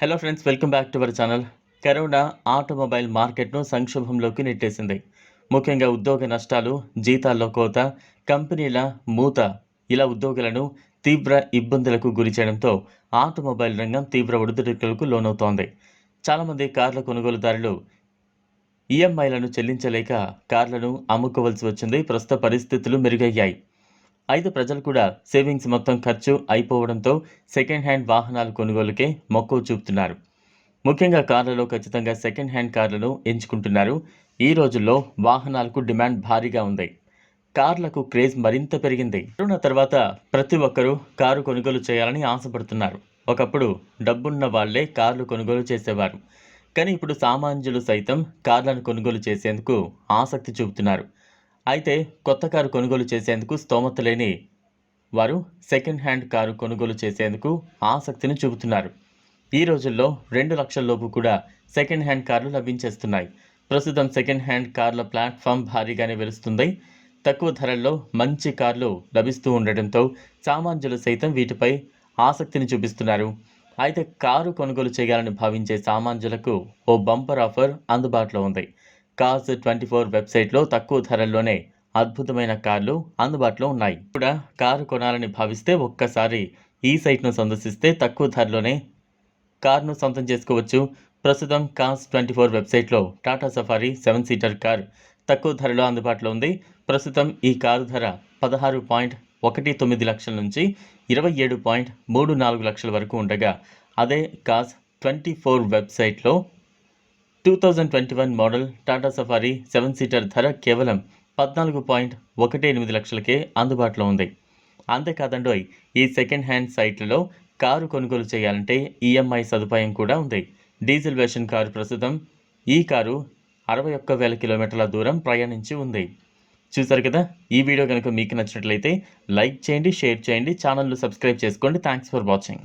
Hello friends welcome back to our channel corona automobile మార్కెట్ను సంక్షోభంలోకి నెట్టేసింది. ముఖ్యంగా ఉద్యోగ నష్టాలు జీతాల్లో కోత కంపెనీల మూత ఇలా ఉద్యోగులను తీవ్ర ఇబ్బందులకు గురి చేయడంతో ఆటోమొబైల్ రంగం తీవ్ర ఒడిదుడుకులకు లోనవుతోంది. చాలామంది కార్ల కొనుగోలుదారులు ఈఎంఐలను చెల్లించలేక కార్లను అమ్ముకోవాల్సి వచ్చింది. ప్రస్తుత పరిస్థితులు మెరుగయ్యాయి. అయితే ప్రజలు కూడా సేవింగ్స్ మొత్తం ఖర్చు అయిపోవడంతో సెకండ్ హ్యాండ్ వాహనాల కొనుగోలుకే మక్కువ చూపుతున్నారు. ముఖ్యంగా కార్లలో ఖచ్చితంగా సెకండ్ హ్యాండ్ కార్లను ఎంచుకుంటున్నారు. ఈ రోజుల్లో వాహనాలకు డిమాండ్ భారీగా ఉంది. కార్లకు క్రేజ్ మరింత పెరిగింది. కరోనా తర్వాత ప్రతి ఒక్కరూ కారు కొనుగోలు చేయాలని ఆశపడుతున్నారు. ఒకప్పుడు డబ్బున్న వాళ్ళే కార్లు కొనుగోలు చేసేవారు. కానీ ఇప్పుడు సామాన్యులు సైతం కార్లను కొనుగోలు చేసేందుకు ఆసక్తి చూపుతున్నారు. అయితే కొత్త కారు కొనుగోలు చేసేందుకు స్తోమత లేని వారు సెకండ్ హ్యాండ్ కారు కొనుగోలు చేసేందుకు ఆసక్తిని చూపుతున్నారు. ఈ రోజుల్లో రెండు లక్షల్లోపు కూడా సెకండ్ హ్యాండ్ కార్లు లభించేస్తున్నాయి. ప్రస్తుతం సెకండ్ హ్యాండ్ కార్ల ప్లాట్ఫామ్ భారీగానే వెలుస్తుంది. తక్కువ ధరల్లో మంచి కార్లు లభిస్తూ ఉండటంతో సామాన్యులు సైతం వీటిపై ఆసక్తిని చూపిస్తున్నారు. అయితే కారు కొనుగోలు చేయాలని భావించే సామాన్యులకు ఓ బంపర్ ఆఫర్ అందుబాటులో ఉంది. కార్స్ ట్వంటీ ఫోర్ వెబ్సైట్లో తక్కువ ధరల్లోనే అద్భుతమైన కార్లు అందుబాటులో ఉన్నాయి. కూడా కారు కొనాలని భావిస్తే ఒక్కసారి ఈ సైట్ను సందర్శిస్తే తక్కువ ధరలోనే కార్ను సొంతం చేసుకోవచ్చు. ప్రస్తుతం కార్స్ ట్వంటీ ఫోర్ వెబ్సైట్లో Tata safari seven seater car తక్కువ ధరలో అందుబాటులో ఉంది. ప్రస్తుతం ఈ కారు ధర పదహారు పాయింట్ ఒకటి తొమ్మిది లక్షల నుంచి ఇరవై ఏడు పాయింట్ మూడు నాలుగు లక్షల వరకు ఉండగా అదే కార్స్ ట్వంటీ ఫోర్ వెబ్సైట్లో two thousand twenty one model Tata safari seven seater ధర కేవలం పద్నాలుగు పాయింట్ ఒకటి ఎనిమిది లక్షలకే అందుబాటులో ఉంది. అంతేకాదండోయ్ ఈ సెకండ్ హ్యాండ్ సైట్లలో కారు కొనుగోలు చేయాలంటే ఈఎంఐ సదుపాయం కూడా ఉంది. డీజిల్ వెర్షన్ కారు ప్రస్తుతం ఈ కారు అరవై ఒక్క వేల కిలోమీటర్ల దూరం ప్రయాణించి ఉంది. చూసారు కదా? ఈ వీడియో కనుక మీకు నచ్చినట్లయితే లైక్ చేయండి షేర్ చేయండి ఛానల్ను సబ్స్క్రైబ్ చేసుకోండి. Thanks for watching.